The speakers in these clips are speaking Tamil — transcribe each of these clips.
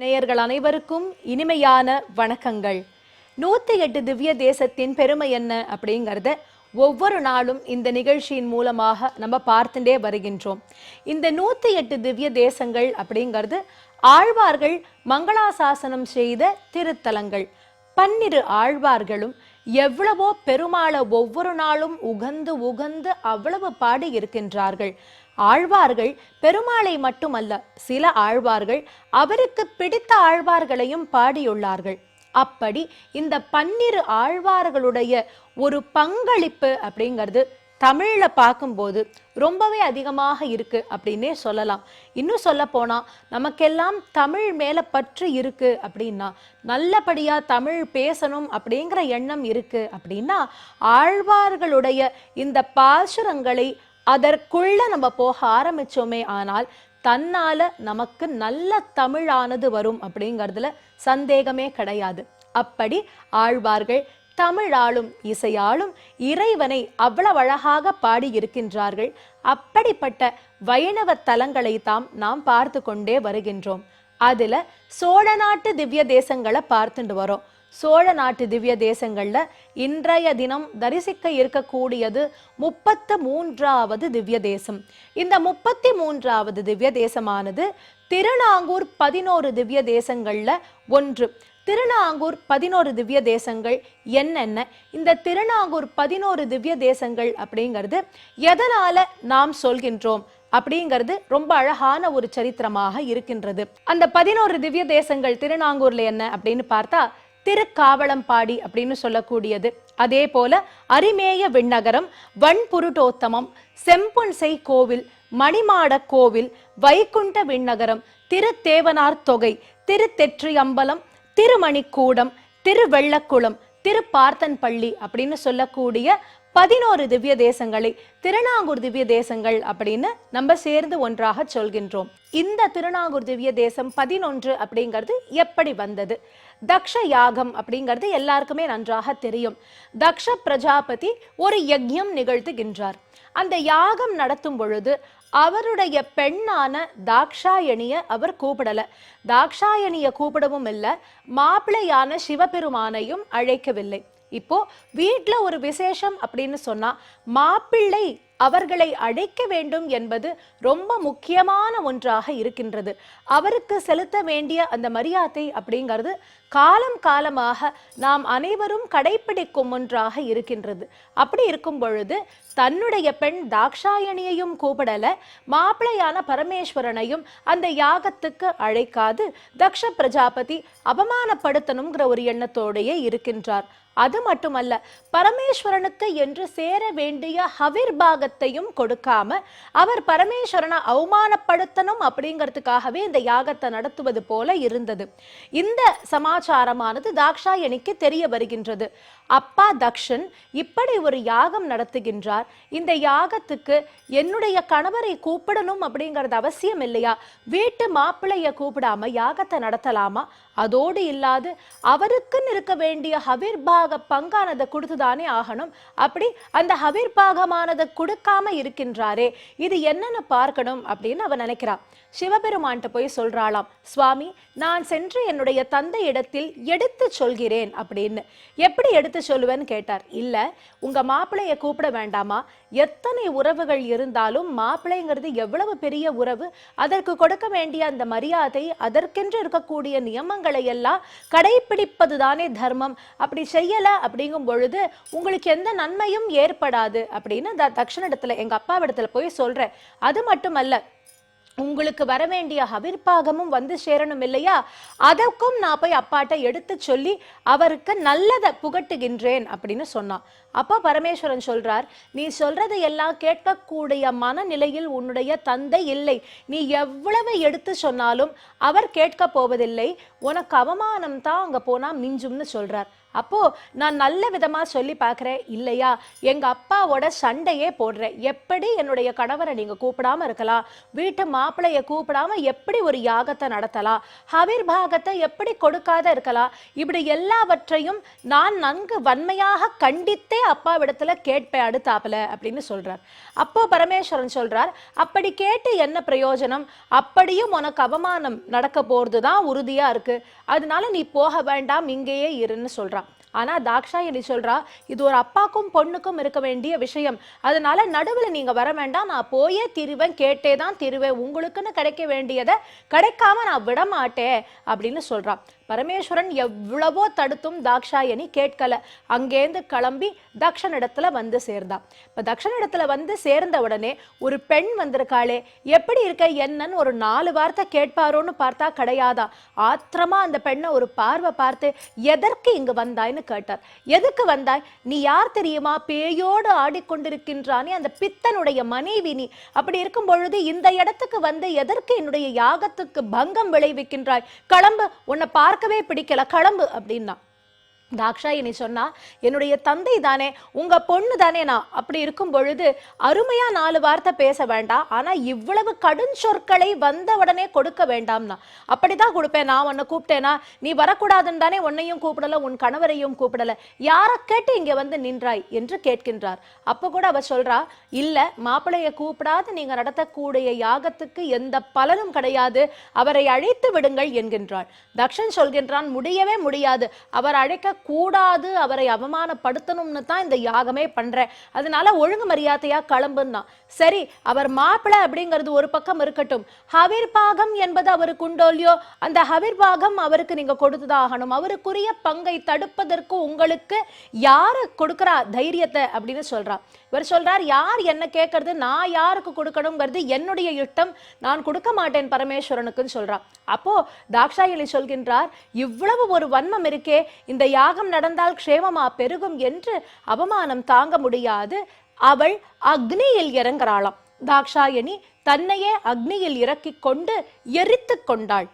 நேயர்கள் அனைவருக்கும் இனிமையான வணக்கங்கள். நூத்தி எட்டு திவ்ய தேசத்தின் பெருமை என்ன அப்படிங்கறத ஒவ்வொரு நாளும் இந்த நிகழ்ச்சியின் மூலமாக நம்ம பார்த்துட்டே வருகின்றோம். இந்த நூத்தி எட்டு திவ்ய தேசங்கள் அப்படிங்கிறது ஆழ்வார்கள் மங்களாசாசனம் செய்த திருத்தலங்கள். பன்னிரு ஆழ்வார்களும் எவ்வளவோ பெருமாளை ஒவ்வொரு நாளும் உகந்து உகந்து அவ்வளவு பாடி இருக்கின்றார்கள். ஆழ்வார்கள் பெருமாளை மட்டுமல்ல சில ஆழ்வார்கள் அவருக்கு பிடித்த ஆழ்வார்களையும் பாடியுள்ளார்கள். அப்படி இந்த பன்னிரு ஆழ்வார்களுடைய ஒரு பங்களிப்பு அப்படிங்கிறது தமிழ்ல பார்க்கும்போது ரொம்பவே அதிகமாக இருக்கு அப்படின்னே சொல்லலாம். இன்னும் சொல்ல போனா நமக்கெல்லாம் தமிழ் மேல பற்று இருக்கு அப்படின்னா நல்லபடியா தமிழ் பேசணும் அப்படிங்கிற எண்ணம் இருக்கு அப்படின்னா ஆழ்வார்களுடைய இந்த பாசுரங்களை அதற்குள்ள நம்ம போக ஆரம்பிச்சோமே ஆனால் தன்னால நமக்கு நல்ல தமிழானது வரும் அப்படிங்கிறதுல சந்தேகமே கிடையாது. அப்படி ஆழ்வார்கள் தமிழாலும் இசையாலும் இறைவனை அவ்வளவு அழகாக பாடியிருக்கின்றார்கள் அப்படிப்பட்ட வைணவ தலங்களை தாம் நாம் பார்த்து கொண்டே வருகின்றோம். அதுல சோழ நாட்டு திவ்ய தேசங்களை பார்த்துட்டு வரோம். சோழ நாட்டு திவ்ய தேசங்கள்ல இன்றைய தினம் தரிசிக்க இருக்கக்கூடியது முப்பத்து மூன்றாவது திவ்ய தேசம். இந்த முப்பத்தி மூன்றாவது திவ்ய தேசமானது திருநாங்கூர் பதினோரு திவ்ய தேசங்கள்ல ஒன்று. திருநாங்கூர் பதினோரு திவ்ய தேசங்கள் என்னென்ன? இந்த திருநாங்கூர் பதினோரு திவ்ய தேசங்கள் அப்படிங்கிறது எதனால நாம் சொல்கின்றோம்? அப்படிங்கிறது ரொம்ப அழகான ஒரு சரித்திரமாக இருக்கின்றது. அந்த பதினோரு திவ்ய தேசங்கள் திருநாங்கூர்ல என்ன அப்படின்னு பார்த்தா திருக்காவளம்பாடி அப்படின்னு சொல்லக்கூடியது. அதே போல அரிமேய விண்ணகரம் வன்புருட்டோத்தமம் செம்பொன்செய் கோவில் மணிமாட கோவில் வைகுண்ட விண்ணகரம் திருத்தேவனார் தொகை திருத்தெற்றியம்பலம் திருமணிக்கூடம் திருவெள்ளக்குளம் திருப்பார்த்தன்பள்ளி அப்படின்னு சொல்லக்கூடிய பதினோரு திவ்ய தேசங்களை திருநாங்கூர் திவ்ய தேசங்கள் அப்படின்னு நம்ம சேர்ந்து ஒன்றாக சொல்கின்றோம். இந்த திருநாங்கூர் திவ்ய தேசம் பதினொன்று அப்படிங்கிறது எப்படி வந்தது? தக்ஷ யாகம் அப்படிங்கிறது எல்லாருக்குமே நன்றாக தெரியும். தக்ஷ பிரஜாபதி ஒரு யஜ்யம் நிகழ்த்துகின்றார். அந்த யாகம் நடத்தும் பொழுது அவருடைய பெண்ணான தாக்ஷாயணிய அவர் கூப்பிடல. தாக்ஷாயணிய கூப்பிடவும் இல்லை மாப்பிள்ளையான சிவபெருமானையும் அழைக்கவில்லை. இப்போ வீட்டில் ஒரு விசேஷம் அப்படின்னு சொன்னா மாப்பிள்ளை அவர்களை அழைக்க வேண்டும் என்பது ரொம்ப முக்கியமான ஒன்றாக இருக்கின்றது. அவருக்கு செலுத்த வேண்டிய அந்த மரியாதை அப்படிங்கிறது காலம் காலமாக நாம் அனைவரும் கடைபிடிக்கும் ஒன்றாக இருக்கின்றது. அப்படி இருக்கும் பொழுது தன்னுடைய பெண் தாக்ஷாயணியையும் கூப்பிடல மாப்பிளையான பரமேஸ்வரனையும் அந்த யாகத்துக்கு அழைக்காது தக்ஷ பிரஜாபதி அவமானப்படுத்தணுங்கிற ஒரு எண்ணத்தோடையே இருக்கின்றார். அது மட்டுமல்ல பரமேஸ்வரனுக்கு என்று சேர வேண்டிய ஹவிர்பாகத்தையும் கொடுக்காம அவர் பரமேஸ்வரனை அவமானப்படுத்தணும் அப்படிங்கிறதுக்காகவே இந்த யாகத்தை நடத்துவது போல இருந்தது. இந்த சமா சமாச்சாரமானது தாக்ஷாயணிக்கு தெரிய வருகின்றது. அப்பா தக்ஷன் இப்படி ஒரு யாகம் நடத்துகின்றார். இந்த யாகத்துக்கு என்னுடைய கணவரை கூப்பிடணும் அப்படிங்கிறது அவசியம் இல்லையா? வீட்டு மாப்பிள்ளைய கூப்பிடாம யாகத்தை நடத்தலாமா? அதோடு இல்லாது அவருக்குன்னு இருக்க வேண்டிய ஹவிர்பாக பங்கானதை கொடுத்துதானே ஆகணும். அப்படி அந்த ஹவிர்பாகமானதை கொடுக்காம இருக்கின்றாரே இது என்னன்னு பார்க்கணும் அப்படின்னு அவன் நினைக்கிறான். சிவபெருமான்கிட்ட போய் சொல்றாளாம் சுவாமி நான் சென்று என்னுடைய தந்தை இடத்தில் எடுத்து சொல்கிறேன் அப்படின்னு. எப்படி எடுத்து சொல்லுவேன்னு? கேட்டார். இல்ல உங்க மாப்பிள்ளைய கூப்பிட வேண்டாமா? எத்தனை உறவுகள் இருந்தாலும் மாப்பிள்ளைங்கிறது எவ்வளவு பெரிய உறவு அதற்கு கொடுக்க வேண்டிய அந்த மரியாதை அதற்கென்று இருக்கக்கூடிய நியமங்கள் எல்லாம் கடைபிடிப்பது தானே தர்மம். அப்படி செய்யல அப்படிங்கும் பொழுது உங்களுக்கு எந்த நன்மையும் ஏற்படாது அப்படின்னு த தக்ஷனிடத்துல எங்க அப்பாவிடத்துல போய் சொல்றேன். அது மட்டுமல்ல உங்களுக்கு வர வேண்டிய வந்து சேரணும் இல்லையா அதற்கும் நான் போய் அப்பாட்ட எடுத்து சொல்லி அவருக்கு நல்லதை புகட்டுகின்றேன் அப்படின்னு சொன்னான். அப்போ பரமேஸ்வரன் சொல்றார் நீ சொல்றதை எல்லாம் கேட்கக்கூடிய மனநிலையில் உன்னுடைய தந்தை இல்லை. நீ எவ்வளவு எடுத்து சொன்னாலும் அவர் கேட்க போவதில்லை. உனக்கு அவமானம் தான் அங்க போனா மிஞ்சும்னு சொல்றார். அப்போது நான் நல்ல விதமாக சொல்லி பார்க்குறேன் இல்லையா? எங்கள் அப்பாவோட சண்டையே போடுறேன். எப்படி என்னுடைய கணவரை நீங்கள் கூப்பிடாம இருக்கலாம்? வீட்டு மாப்பிள்ளையை கூப்பிடாம எப்படி ஒரு யாகத்தை நடத்தலாம்? ஹவிர் பாகத்தை எப்படி கொடுக்காத இருக்கலாம்? இப்படி எல்லாவற்றையும் நான் நன்கு வன்மையாக கண்டித்தே அப்பாவிடத்தில் கேட்பேன் அடுத்தாப்பில் அப்படின்னு சொல்கிறார் அப்போ பரமேஸ்வரன் சொல்கிறார் அப்படி கேட்டு என்ன பிரயோஜனம்? அப்படியும் உனக்கு அவமானம் நடக்க போகிறது தான் உறுதியாக இருக்குது அதனால நீ போக வேண்டாம் இங்கேயே இருன்னு சொல்கிறான் ஆனா தாக்ஷாயணி சொல்றா? இது ஒரு அப்பாக்கும் பொண்ணுக்கும் இருக்க வேண்டிய விஷயம். அதனால நடுவுல நீங்க வர வேண்டாம். நான் போயே திருவேன் கேட்டே தான் திருவேன். உங்களுக்குன்னு கிடைக்க வேண்டியதை கிடைக்காம நான் விட மாட்டேன் அப்படின்னு சொல்கிறான் பரமேஸ்வரன் எவ்வளவோ தடுத்தும் தாக்ஷாயணி கேட்கல. அங்கேருந்து கிளம்பி தக்ஷனிடத்துல வந்து சேர்ந்தான் இப்ப தக்ஷனிடத்துல வந்து சேர்ந்த உடனே ஒரு பெண் வந்திருக்காளே. எப்படி இருக்க என்னன்னு ஒரு நாலு வார்த்தை கேட்பாரோன்னு பார்த்தா கிடையாதா? ஆத்திரமா அந்த பெண்ணை ஒரு பார்வை பார்த்து எதற்கு இங்கு வந்தாய்ன்னு கேட்டார். எதுக்கு வந்தாய்? நீ யார் தெரியுமா? பேயோடு ஆடிக்கொண்டிருக்கின்றானே அந்த பித்தனுடைய மனைவி நீ. அப்படி இருக்கும் பொழுது இந்த இடத்துக்கு வந்து எதற்கு என்னுடைய யாகத்துக்கு பங்கம் விளைவிக்கின்றாய்? கிளம்பு உன்னை பார்க்க பார்க்கவே பிடிக்கல. கிளம்பு அப்படின்னா. தாக்ஷாயினி சொன்னா என்னுடைய தந்தை தானே உங்க பொண்ணு தானே நான். அப்படி இருக்கும் பொழுது அருமையா நாலு வார்த்தை பேச வேண்டாம். ஆனா இவ்வளவு கடும் சொற்களை வந்த உடனே கொடுக்க வேண்டாம்னா அப்படிதான் கொடுப்பேன் நான் உன்னை கூப்பிட்டேனா? நீ வரக்கூடாதுன்னு தானே உன்னையும் கூப்பிடல உன் கணவரையும் கூப்பிடல. யாரை கேட்டு இங்க வந்து நின்றாய்? என்று கேட்கின்றார். அப்ப கூட அவ சொல்றா இல்ல மாப்பிளைய கூப்பிடாது நீங்க நடத்தக்கூடிய யாகத்துக்கு எந்த பலனும் கிடையாது. அவரை அழைத்து விடுங்கள் என்கின்றாள். தக்ஷன் சொல்கின்றான் முடியவே முடியாது. அவர் அழைக்க கூடாது அவரை அவமானப்படுத்தணும்னு தான் இந்த யாகமே பண்றேன் அதனால ஒழுங்கு மரியாதையா கிளம்புன்னா. சரி அவர் மாப்பிள்ளை அப்படிங்கிறது ஒரு பக்கம் இருக்கட்டும். ஹவிர் பாகம் என்பது அவருக்கு உண்டோல்லையோ அந்த ஹவிர் பாகம் அவருக்கு நீங்க கொடுத்துதான் ஆகணும். அவருக்குரிய பங்கை தடுப்பதற்கு உங்களுக்கு யாரு கொடுக்குறா தைரியத்தை அப்படின்னு சொல்றா. இவர் சொல்றார் யார் என்ன கேட்கறது? நான் யாருக்கு கொடுக்கணுங்கிறது என்னுடைய இஷ்டம். நான் கொடுக்க மாட்டேன் பரமேஸ்வரனுக்குன்னு சொல்றா. அப்போ தாக்ஷாயலி சொல்கின்றார் இவ்வளவு ஒரு வன்மம் இருக்கே இந்த யார் யாகம் நடந்தால் க்ஷேமமா பெருகும் என்று அவமானம் தாங்க முடியாது. அவள் அக்னியில் இறங்குறாளாம். தாக்ஷாயணி தன்னையே அக்னியில் இறக்கி கொண்டு எரித்து கொண்டாள்.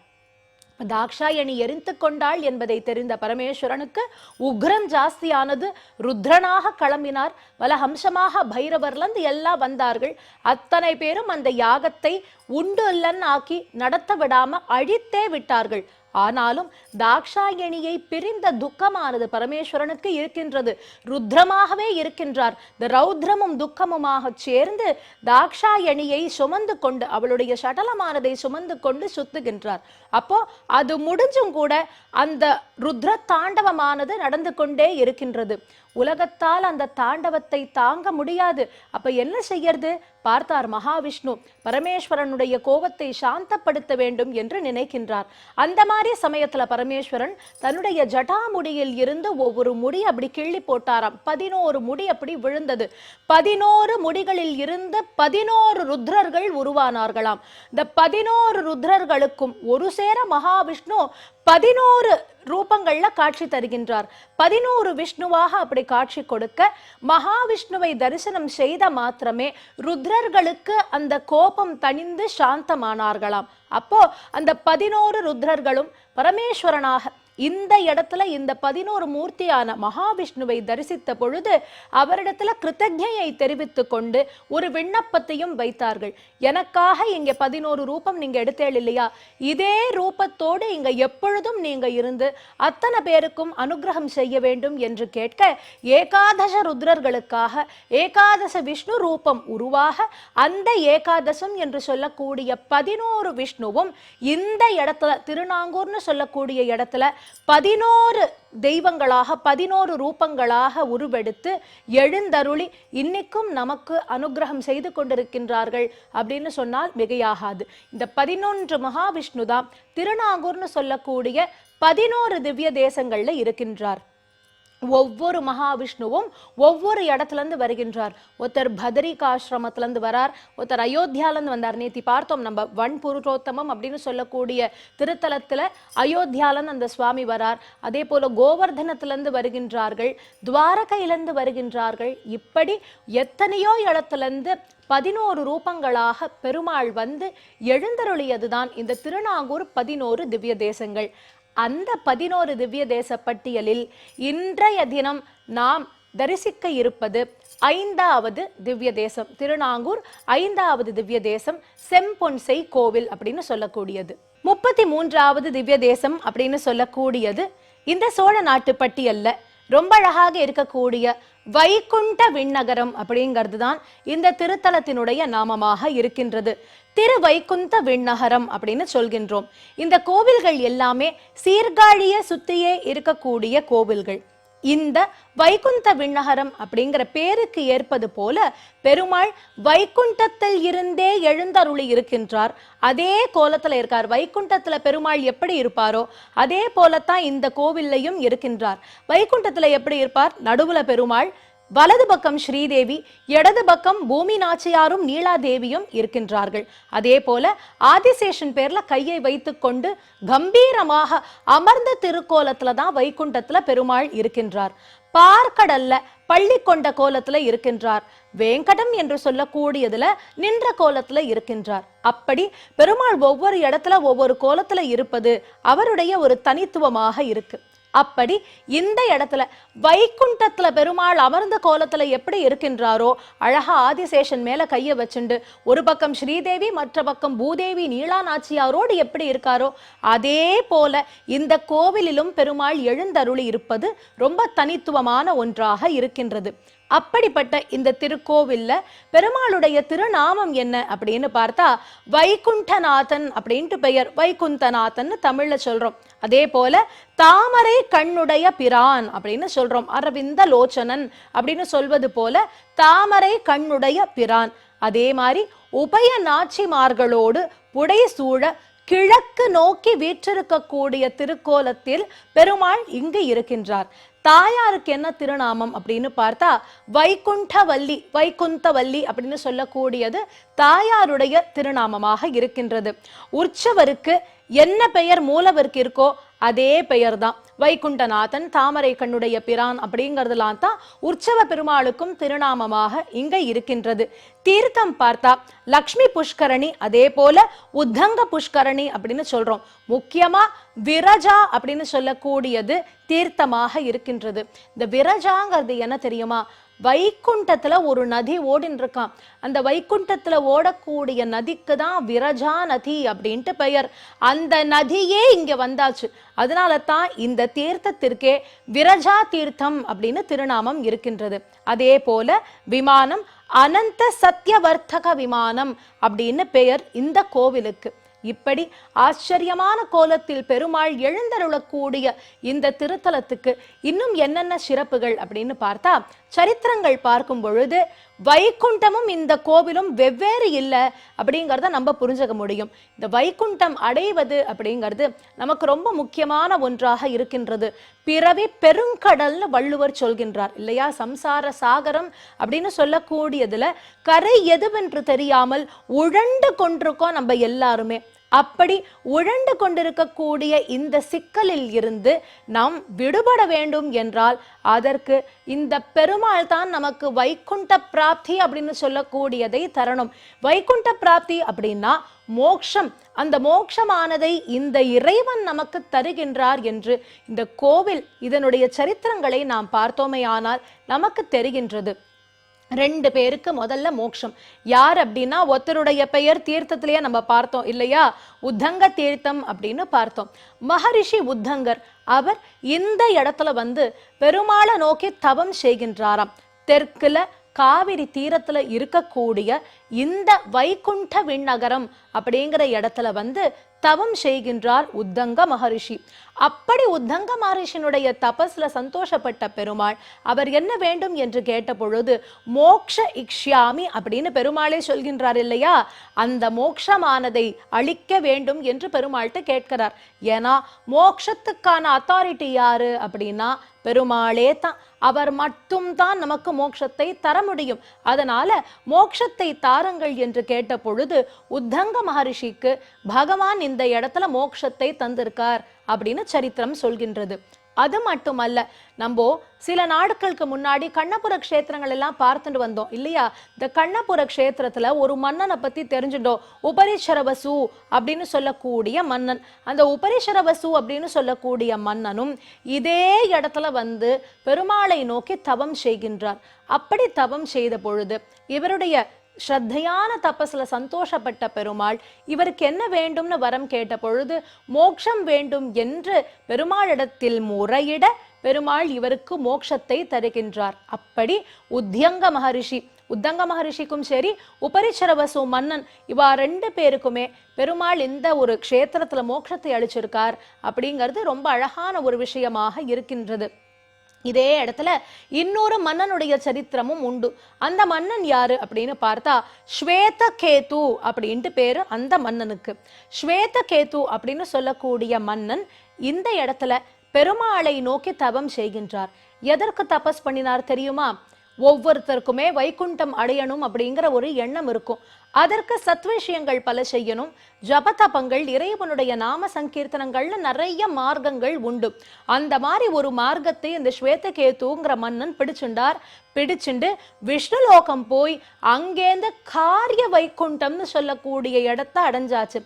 தாக்ஷாயணி எரிந்து கொண்டாள் என்பதை தெரிந்த பரமேஸ்வரனுக்கு உக்ரம் ஜாஸ்தியானது. ருத்ரனாக கிளம்பினார். வலஹம்சமாக பைரவர்லேருந்து எல்லாம் வந்தார்கள். அத்தனை பேரும் அந்த யாகத்தை உண்டு இல்லன் ஆக்கி நடத்த விடாம அழித்தே விட்டார்கள். ஆனாலும் தாக்ஷாயணியை பிரிந்த துக்கமானது பரமேஸ்வரனுக்கு இருக்கின்றது. ருத்ரமாகவே இருக்கின்றார். இந்த ரௌத்ரமும் துக்கமுமாக சேர்ந்து தாக்ஷாயணியை சுமந்து கொண்டு அவளுடைய சடலமானதை சுமந்து கொண்டு சுத்துகின்றார். அப்போ அது முடிஞ்சும் கூட அந்த ருத்ர தாண்டவமானது நடந்து கொண்டே இருக்கின்றது. உலகத்தால் அந்த தாண்டவத்தை தாங்க முடியாது. அப்ப என்ன செய்யறது? பார்த்தார் மகாவிஷ்ணு. பரமேஸ்வரனுடைய கோபத்தை சாந்தப்படுத்த வேண்டும் என்று நினைக்கின்றார். அந்த மாதிரி சமயத்துல பரமேஸ்வரன் தன்னுடைய ஜடாமுடியில் இருந்து ஒவ்வொரு முடி அப்படி கிள்ளி போட்டாராம். பதினோரு முடி அப்படி விழுந்தது. பதினோரு முடிகளில் இருந்து பதினோரு ருத்ரர்கள் உருவானார்களாம். இந்த பதினோரு ருத்ரர்களுக்கும் ஒரு சேர மகாவிஷ்ணு பதினோரு ரூபங்கள்ல காட்சி தருகின்றார். பதினோரு விஷ்ணுவாக அப்படி காட்சி கொடுக்க மகாவிஷ்ணுவை தரிசனம் செய்த மாத்திரமே ருத்ரர்களுக்கு அந்த கோபம் தணிந்து சாந்தமானார்களாம். அப்போ அந்த பதினோரு ருத்ரர்களும் பரமேஸ்வரனாக இந்த இடத்துல இந்த பதினோரு மூர்த்தியான மகாவிஷ்ணுவை தரிசித்த பொழுது அவரிடத்துல கிருத்தஜையை தெரிவித்து கொண்டு ஒரு விண்ணப்பத்தையும் வைத்தார்கள். எனக்காக இங்க பதினோரு ரூபம் நீங்க எடுத்தேள் இல்லையா? இதே ரூபத்தோடு இங்க எப்பொழுதும் நீங்க இருந்து அத்தனை பேருக்கும் அனுகிரகம் செய்ய வேண்டும் என்று கேட்க ஏகாதச ருத்ரர்களுக்காக ஏகாதச விஷ்ணு ரூபம் உருவாக அந்த ஏகாதசம் என்று சொல்லக்கூடிய பதினோரு விஷ்ணுவும் இந்த இடத்துல திருநாங்கூர்னு சொல்லக்கூடிய இடத்துல பதினோரு தெய்வங்களாக பதினோரு ரூபங்களாக உருவெடுத்து எழுந்தருளி இன்னைக்கும் நமக்கு அனுகிரகம் செய்து கொண்டிருக்கின்றார்கள் அப்படின்னு சொன்னால் மிகையாகாது. இந்த பதினொன்று மகாவிஷ்ணு தான் திருநாங்கூர்னு சொல்லக்கூடிய பதினோரு திவ்ய தேசங்கள்ல இருக்கின்றார். ஒவ்வொரு மகாவிஷ்ணுவும் ஒவ்வொரு இடத்துல இருந்து வருகின்றார். ஒருத்தர் பதரிகாசிரமத்துலேருந்து வரார் ஒருத்தர் அயோத்தியாலேருந்து வந்தார். நேத்தி பார்த்தோம் நம்ம வன் புருஷோத்தமம் அப்படின்னு சொல்லக்கூடிய திருத்தலத்தில் அயோத்தியால அந்த சுவாமி வரார். அதே போல் கோவர்தனத்திலேருந்து வருகின்றார்கள் துவாரகையிலேருந்து வருகின்றார்கள். இப்படி எத்தனையோ இடத்துல இருந்து பதினோரு ரூபங்களாக பெருமாள் வந்து எழுந்தருளியதுதான் இந்த திருநாங்கூர் பதினோரு திவ்ய தேசங்கள். அந்த பதினோரு திவ்ய தேச பட்டியலில் இன்றைய தினம் நாம் தரிசிக்க இருப்பது ஐந்தாவது திவ்ய தேசம். திருநாங்கூர் ஐந்தாவது திவ்ய தேசம் செம்பொன்சை கோவில் அப்படின்னு சொல்லக்கூடியது. முப்பத்தி மூன்றாவது திவ்ய தேசம் அப்படின்னு சொல்லக்கூடியது இந்த சோழ நாட்டு பட்டியல்ல ரொம்ப அழகாக இருக்கக்கூடிய வைகுண்ட விண்ணகரம் அப்படிங்கிறது தான் இந்த திருத்தலத்தினுடைய நாமமாக இருக்கின்றது. திரு வைகுந்த விண்ணகரம் அப்படின்னு சொல்கின்றோம். இந்த கோவில்கள் எல்லாமே சீர்காழிய சுத்தியே இருக்கக்கூடிய கோவில்கள். இந்த வைகுந்த விண்ணகரம் அப்படிங்கிற பேருக்கு ஏற்பது போல பெருமாள் வைகுண்டத்தில் இருந்தே எழுந்தருளி இருக்கின்றார். அதே கோலத்துல இருக்கார். வைகுண்டத்துல பெருமாள் எப்படி இருப்பாரோ அதே போலத்தான் இந்த கோவில்லையும் இருக்கின்றார். வைகுண்டத்தில் எப்படி இருப்பார்? நடுவுல பெருமாள் வலது பக்கம் ஸ்ரீதேவி இடது பக்கம் பூமி நாச்சியாரும் நீலாதேவியும் இருக்கின்றார்கள். அதே போல ஆதிசேஷன் பேர்ல கையை வைத்துக்கொண்டு கம்பீரமாக அமர்ந்த திருக்கோலத்துல தான் வைகுண்டத்துல பெருமாள் இருக்கின்றார். பார்க்கடல்ல பள்ளி கொண்ட கோலத்துல இருக்கின்றார். வேங்கடம் என்று சொல்லக்கூடியதுல நின்ற கோலத்துல இருக்கின்றார். அப்படி பெருமாள் ஒவ்வொரு இடத்துல ஒவ்வொரு கோலத்துல இருப்பது அவருடைய ஒரு தனித்துவமாக இருக்கு. அப்படி இந்த இடத்துல வைகுண்டத்துல பெருமாள் அமர்ந்த கோலத்துல எப்படி இருக்கின்றாரோ அழகா ஆதிசேஷன் மேல கைய வச்சுண்டு ஒரு பக்கம் ஸ்ரீதேவி மற்ற பக்கம் பூதேவி நீலா நாச்சியாரோடு எப்படி இருக்காரோ அதே போல இந்த கோவிலிலும் பெருமாள் எழுந்தருளி இருப்பது ரொம்ப தனித்துவமான ஒன்றாக இருக்கின்றது. அப்படிப்பட்ட இந்த திருக்கோவில்ல பெருமாளுடைய திருநாமம் என்ன அப்படின்னு பார்த்தா வைகுண்டநாதன் அப்படின்ட்டு பெயர். வைகுந்தநாதன் தமிழ்ல சொல்றோம். அதே போல தாமரை கண்ணுடைய பிரான் அப்படின்னு சொல்றோம். அரவிந்த லோச்சனன் அப்படின்னு சொல்வது போல தாமரை கண்ணுடைய பிரான். அதே மாதிரி உபய நாச்சிமார்களோடு புடைசூழ கிழக்கு நோக்கி வீற்றிருக்கக்கூடிய திருக்கோலத்தில் பெருமாள் இங்கு இருக்கின்றார். தாயாருக்கு என்ன திருநாமம் அப்படின்னு பார்த்தா வைகுண்டவல்லி வைகுந்தவல்லி அப்படின்னு சொல்லக்கூடியது தாயாருடைய திருநாமமாக இருக்கின்றது. உற்சவருக்கு என்ன பெயர் மூலவருக்கு இருக்கோ அதே பெயர் தான் வைகுண்டநாதன் தாமரை கண்ணுடைய பிரான் அப்படிங்கிறதுலாம் தான் உற்சவ பெருமாளுக்கும் திருநாமமாக இங்க இருக்கின்றது. தீர்த்தம் பார்த்தா லக்ஷ்மி புஷ்கரணி அதே போல உத்தங்க புஷ்கரணி அப்படின்னு சொல்றோம். முக்கியமா விரஜா அப்படின்னு சொல்லக்கூடியது தீர்த்தமாக இருக்கின்றது. இந்த விரஜாங்கிறது என்ன தெரியுமா? வைக்குண்டத்தில் ஒரு நதி ஓடின்னு இருக்கான் அந்த வைக்குண்டத்தில் ஓடக்கூடிய நதிக்கு தான் விரஜா நதி அப்படின்ட்டு பெயர். அந்த நதியே இங்கே வந்தாச்சு. அதனால தான் இந்த தீர்த்தத்திற்கே விரஜா தீர்த்தம் அப்படின்னு திருநாமம் இருக்கின்றது. அதே போல விமானம் அனந்த சத்தியவர்த்தக விமானம் அப்படின்னு பெயர் இந்த கோவிலுக்கு. இப்படி ஆச்சரியமான கோலத்தில் பெருமாள் எழுந்தருளக்கூடிய இந்த திருத்தலத்துக்கு இன்னும் என்னென்ன சிறப்புகள் அப்படின்னு பார்த்தா சரித்திரங்கள் பார்க்கும் பொழுது வைகுண்டமும் இந்த கோவிலும் வெவ்வேறு இல்லை அப்படிங்கிறத நம்ம புரிஞ்சுக்க முடியும். இந்த வைகுண்டம் அடைவது அப்படிங்கிறது நமக்கு ரொம்ப முக்கியமான ஒன்றாக இருக்கின்றது. பிறவி பெருங்கடல்னு வள்ளுவர் சொல்கின்றார். இல்லையா? சம்சார சாகரம் அப்படின்னு சொல்லக்கூடியதுல கரை எதுவென்று தெரியாமல் உழண்டு கொண்டிருக்கோம் நம்ம எல்லாருமே. அப்படி உழண்டு கொண்டிருக்கக்கூடிய இந்த சிக்கலில் இருந்து நாம் விடுபட வேண்டும் என்றால் அதற்கு இந்த பெருமாள் தான் நமக்கு வைகுண்ட பிராப்தி அப்படின்னு சொல்லக்கூடியதை தரணும். வைகுண்ட பிராப்தி அப்படின்னா மோக்ஷம். அந்த மோக்ஷமானதை இந்த இறைவன் நமக்கு தருகின்றார் என்று இந்த கோவில் இதனுடைய சரித்திரங்களை நாம் பார்த்தோமே ஆனால் நமக்கு தெரிகின்றது. ரெண்டு பேருக்கு முதல்ல மோட்சம். யார் அப்படின்னா ஒருத்தருடைய பெயர் தீர்த்தத்திலேயே நம்ம பார்த்தோம் இல்லையா? உத்தங்க தீர்த்தம் அப்படின்னு பார்த்தோம். மகரிஷி உத்தங்கர் அவர் இந்த இடத்துல வந்து பெருமாளை நோக்கி தவம் செய்கின்றாராம். தெற்குல காவிரி தீரத்துல இருக்கக்கூடிய இந்த வைகுண்ட விண்ணகரம் அப்படிங்கிற இடத்துல வந்து தவம் செய்கின்றார் உத்தங்க மகரிஷி. அப்படி உத்தங்க மகரிஷினுடைய தபஸ்ல சந்தோஷப்பட்ட பெருமாள் அவர் என்ன வேண்டும்? என்று கேட்ட பொழுது மோக்ஷ இக்ஷாமி அப்படின்னு பெருமாளே சொல்கின்றார் இல்லையா? அந்த மோக்ஷமானதை அழிக்க வேண்டும் என்று பெருமாள்கிட்ட கேட்கிறார். ஏன்னா மோக்ஷத்துக்கான அத்தாரிட்டி யாரு அப்படின்னா பெருமாளே தான். அவர் மட்டும்தான் நமக்கு மோட்சத்தை தர முடியும். அதனால மோட்சத்தை தாருங்கள் என்று கேட்ட பொழுது உத்தங்க மகரிஷிக்கு பகவான் இந்த இடத்துல மோட்சத்தை தந்திருக்கார் அப்படின்னு சரித்திரம் சொல்கின்றது. அது மட்டுமல்ல நம்ம சில நாட்களுக்கு முன்னாடி கண்ணபுர க்ஷேத்திரங்கள் எல்லாம் பார்த்துட்டு வந்தோம் இல்லையா? இந்த கண்ணபுர க்ஷேத்திரத்துல ஒரு மன்னனை பத்தி தெரிஞ்சுட்டோம் உபரிஷரவசு அப்படின்னு சொல்லக்கூடிய மன்னன். அந்த உபரிஷரவசு அப்படின்னு சொல்லக்கூடிய மன்னனும் இதே இடத்துல வந்து பெருமாளை நோக்கி தவம் செய்கின்றார். அப்படி தவம் செய்த பொழுது இவருடைய ஸ்ரத்தையான தபஸ்ல சந்தோஷப்பட்ட பெருமாள் இவருக்கு என்ன வேண்டும்னு வரம் கேட்ட பொழுது மோட்சம் வேண்டும் என்று பெருமாளிடத்தில் முறையிட பெருமாள் இவருக்கு மோட்சத்தை தருகின்றார். அப்படி உத்தியங்க மகரிஷி உத்தங்க மகரிஷிக்கும் சரி உபரிச்சரவசு மன்னன் இவா ரெண்டு பேருக்குமே பெருமாள் இந்த ஒரு க்ஷேத்திரத்தில் மோட்சத்தை அளிச்சிருக்கார் அப்படிங்கிறது ரொம்ப அழகான ஒரு விஷயமாக இருக்கின்றது. இதே இடத்துல இன்னொரு மன்னனுடைய சரித்திரமும் உண்டு. அந்த மன்னன் யாரு அப்படின்னு பார்த்தா ஸ்வேத கேது அப்படின்ட்டு பேரு அந்த மன்னனுக்கு. ஸ்வேத கேது அப்படின்னு சொல்லக்கூடிய மன்னன் இந்த இடத்துல பெருமாளை நோக்கி தவம் செய்கின்றார். எதற்கு தபஸ் பண்ணினார் தெரியுமா? ஒவ்வொருத்தருக்குமே வைகுண்டம் அடையணும் அப்படிங்கிற ஒரு எண்ணம் இருக்கும். அதற்கு சத்விஷயங்கள் பல செய்யணும். ஜபதபங்கள் இறைவனுடைய நாம சங்கீர்த்தனங்கள்னு நிறைய மார்க்கங்கள் உண்டு. அந்த மாதிரி ஒரு மார்க்கத்தை இந்த ஸ்வேதகேதுங்கிற மன்னன் பிடிச்சுண்டார். பிடிச்சுண்டு விஷ்ணுலோகம் போய் அங்கேருந்து காரிய வைகுண்டம்னு சொல்லக்கூடிய இடத்த அடைஞ்சாச்சு.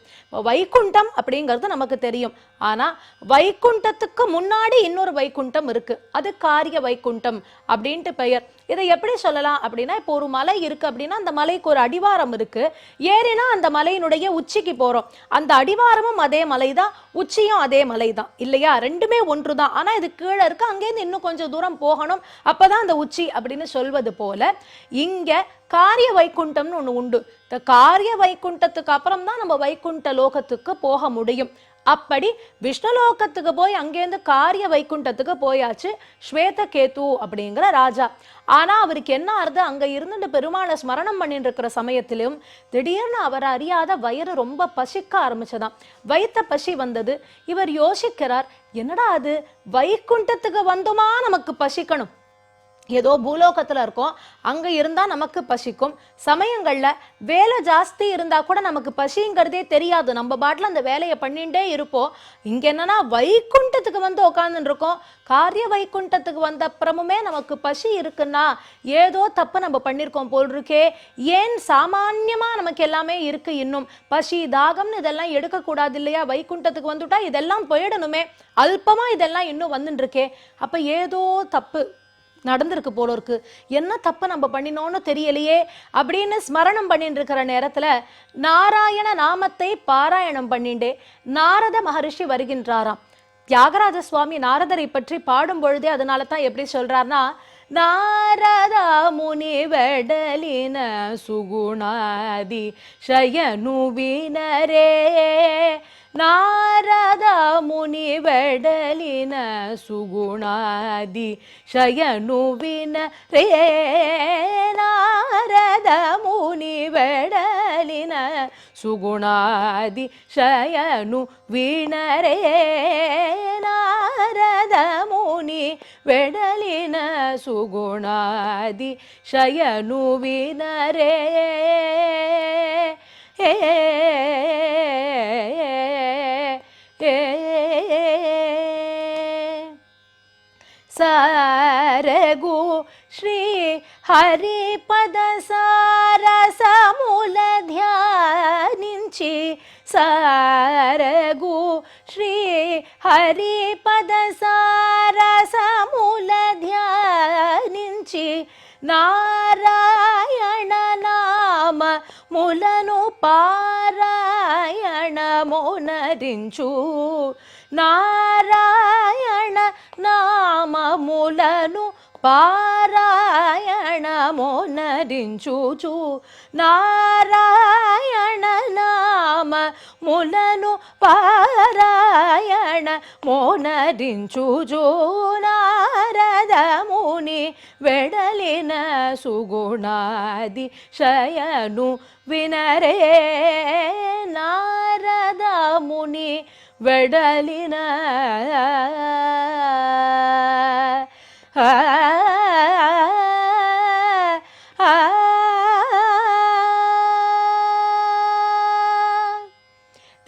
வைக்குண்டம் வைகுண்டம் அப்படிங்கிறது நமக்கு தெரியும். ஆனா வைகுண்டத்துக்கு முன்னாடி இன்னொரு வைகுண்டம் இருக்கு. அது காரிய வைகுண்டம் அப்படின்ட்டு பெயர். இதை எப்படி சொல்லலாம் அப்படின்னா இப்போ ஒரு மலை இருக்கு அப்படின்னா அந்த மலைக்கு ஒரு அடிவாரம் இருக்கு. ஏறினா அந்த மலையினுடைய உச்சிக்கு போறோம். அந்த அடிவாரமும் அதே மலைதான் உச்சியும் அதே மலைதான். இல்லையா? ரெண்டுமே ஒன்றுதான். ஆனா இது கீழே இருக்கு. அங்கேருந்து இன்னும் கொஞ்சம் தூரம் போகணும். அப்பதான் அந்த உச்சி அப்படின்னு சொல்வது போல இங்க காரிய வைக்குண்டம்னு ஒன்று உண்டு. இந்த காரிய வைகுண்டத்துக்கு அப்புறம் தான் நம்ம வைகுண்ட லோகத்துக்கு போக முடியும். அப்படி விஷ்ணுலோகத்துக்கு போய் அங்கேருந்து காரிய வைக்குண்டத்துக்கு போயாச்சு ஸ்வேத கேத்து அப்படிங்கிற ராஜா. ஆனா அவருக்கு என்ன ஆறுது? அங்க இருந்துட்டு பெருமாளை ஸ்மரணம் பண்ணிட்டு இருக்கிற சமயத்திலும் திடீர்னு அவர் அறியாத வயிறு ரொம்ப பசிக்க ஆரம்பிச்சதாம். வைத்த பசி வந்தது. இவர் யோசிக்கிறார் என்னடா அது? வைக்குண்டத்துக்கு வந்துமா நமக்கு பசிக்கணும்? ஏதோ பூலோகத்துல இருக்கோம் அங்க இருந்தா நமக்கு பசிக்கும். சமயங்கள்ல வேலை ஜாஸ்தி இருந்தா கூட நமக்கு பசிங்கிறதே தெரியாது. நம்ம பாட்டில் அந்த வேலையை பண்ணிட்டே இருப்போம். இங்க என்னன்னா வைகுண்டத்துக்கு வந்து உட்காந்துருக்கோம் இருக்கோம். காரிய வைகுண்டத்துக்கு வந்த அப்புறமுமே நமக்கு பசி இருக்குன்னா ஏதோ தப்பு நம்ம பண்ணியிருக்கோம் போல் இருக்கே ஏன் சாமான்யமா நமக்கு எல்லாமே இருக்கு இன்னும்? பசி தாகம்னு இதெல்லாம் எடுக்கக்கூடாது இல்லையா? வைகுண்டத்துக்கு வந்துட்டா இதெல்லாம் போயிடணுமே. அல்பமா இதெல்லாம் இன்னும் வந்துட்டு இருக்கே அப்ப ஏதோ தப்பு. நடந்திருக்கு போல இருக்கு. என்ன தப்பை நம்ம பண்ணினோன்னு தெரியலையே அப்படின்னு ஸ்மரணம் பண்ணிட்டு இருக்கிற நேரத்தில் நாராயண நாமத்தை பாராயணம் பண்ணிண்டே நாரத மகரிஷி வருகின்றாராம். தியாகராஜ சுவாமி நாரதரை பற்றி பாடும் பொழுதே அதனால தான் எப்படி சொல்றாருன்னா நாரதா முனி வடலின சுகுணாதி ஷயனுவினரே ನಾರದ ಮುನಿ ಬೆಡಲಿನ ಸುಗುಣಾದಿ ಶಯನುವಿನ ರೇ, ನಾರದ ಮುನಿ ಬೆಡಲಿನ ಸುಗುಣಾದಿ ಶಯನು ವೀಣರೇ ನಾರದ ಮುನಿ ಬೆಡಲಿನ ಸುಗುಣಾದಿ ಶಯನು ವಿನರೇ ఏ సారగు శ్రీ హరిపద సారసముల ధ్యానించి సారగు శ్రీ హరిపద సారసముల ధ్యానించి నారా పారాయణమునరించు. నారాయణ నామములను పారాయణమునరించుచు. నారాయణ నామ ములను పారాయణ మోనరించుచు నారద ముని వెడలిన సుగుణాది శయను వినరే నారద ముని వెడలిన ఆ, ఆ,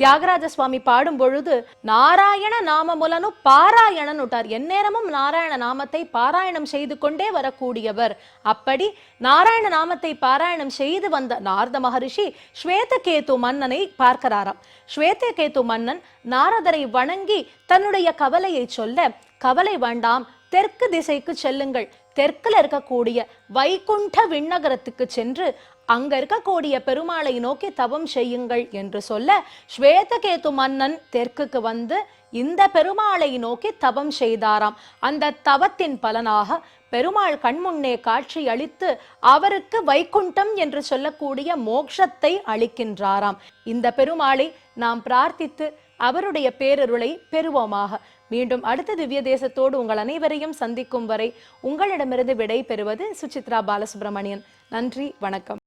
தியாகராஜ சுவாமி பாடும் பொழுது நாராயண நாமமுலனு பாராயணன் விட்டார் எந்நேரமும் நாராயண நாமத்தை பாராயணம் செய்து கொண்டே வரக்கூடியவர். அப்படி நாராயண நாமத்தை பாராயணம் செய்து வந்த நாரத மகரிஷி ஸ்வேதகேது மன்னனை பார்க்கிறாராம். ஸ்வேதகேது மன்னன் நாரதரை வணங்கி தன்னுடைய கவலையை சொல்ல கவலை வேண்டாம் தெற்கு திசைக்கு செல்லுங்கள். தெற்கில் இருக்கக்கூடிய வைகுண்ட விண்ணகரத்துக்கு சென்று அங்க இருக்கக்கூடிய பெருமாளை நோக்கி தவம் செய்யுங்கள் என்று சொல்ல ஸ்வேதகேது மன்னன் தெற்குக்கு வந்து இந்த பெருமாளை நோக்கி தவம் செய்தாராம். அந்த தவத்தின் பலனாக பெருமாள் கண்முன்னே காட்சி அளித்து அவருக்கு வைகுண்டம் என்று சொல்லக்கூடிய மோட்சத்தை அளிக்கின்றாராம். இந்த பெருமாளை நாம் பிரார்த்தித்து அவருடைய பேரருளை பெறுவோமாக. மீண்டும் அடுத்த திவ்ய தேசத்தோடு உங்கள் அனைவரையும் சந்திக்கும் வரை உங்களிடமிருந்து விடை பெறுவது சுசித்ரா பாலசுப்ரமணியன். நன்றி வணக்கம்.